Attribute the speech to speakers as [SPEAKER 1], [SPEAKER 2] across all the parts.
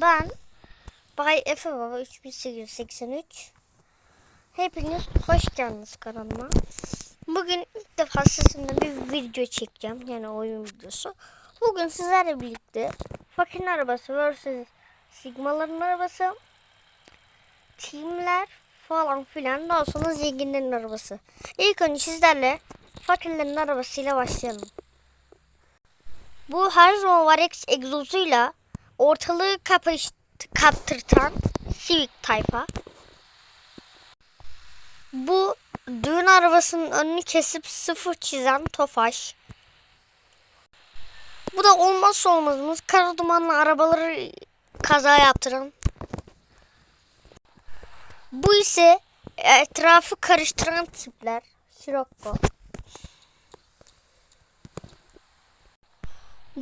[SPEAKER 1] Ben Bay Efe Baba 3883 Hepiniz hoş geldiniz kanalıma. Bugün ilk defa sizinle bir video çekeceğim. Yani oyun videosu. Bugün sizlerle birlikte Fakirin arabası vs Sigmaların arabası Teamler falan filan daha sonra zenginlerin arabası. İlk önce sizlerle fakirlerin arabasıyla başlayalım. Bu her zaman Varex egzozuyla ortalığı kapış, kaptırtan Civic tayfa. Bu düğün arabasının önünü kesip sıfır çizen Tofaş. Bu da olmazsa olmazımız kara dumanlı arabaları kaza yaptıran. Bu ise etrafı karıştıran tipler. Scirocco.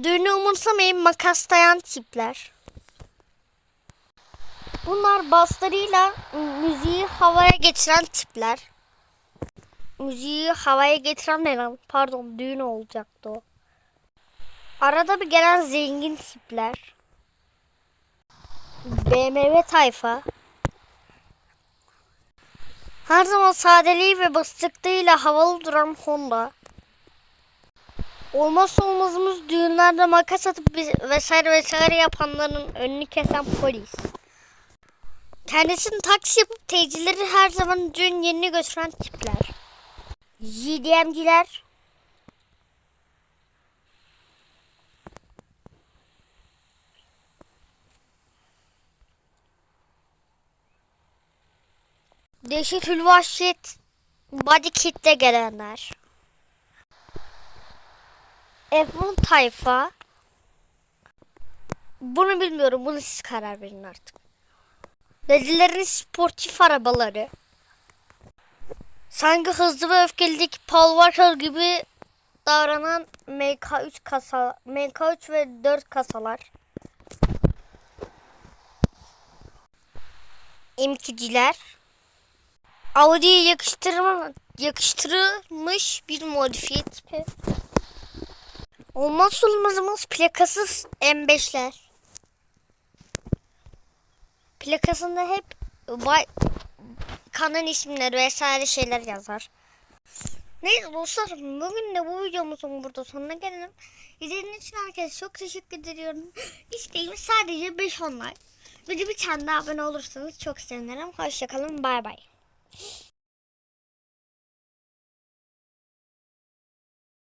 [SPEAKER 1] Düğünü umursamayın makaslayan tipler. Bunlar baslarıyla müziği havaya geçiren tipler. Müziği havaya getiren ne lan? Pardon düğün olacaktı o. Arada bir gelen zengin tipler. BMW tayfa. Her zaman sadeliği ve basıklığıyla havalı duran Honda. Olmazsa olmazımız düğünlerde makas atıp vesaire vesaire yapanların önünü kesen polis. Kendisini taksi yapıp teyzeleri her zaman düğün yerine götüren tipler. JDM'ciler. Dehşet Hülvahşet Body Kit'te gelenler. F1 tayfa. Bunu bilmiyorum. Bunu siz karar verin artık. Dedilerin sportif arabaları. Sanki hızlı ve öfkelideki Paul Walker gibi davranan MK3 kasa, MK3 ve 4 kasalar. İmkiciler. Audi'ye yakıştırma, yakıştırılmış bir modifiye tipi. Olmazsa olmazımız plakasız M5'ler. Plakasında hep vay, kanın isimleri vesaire şeyler yazar. Neyse dostlar bugün de bu videomuzun burada sonuna gelelim. İzlediğiniz için herkese çok teşekkür ediyorum. İsteğim sadece 5 online. De bir tane daha abone olursanız çok sevinirim. Hoşçakalın bay bay.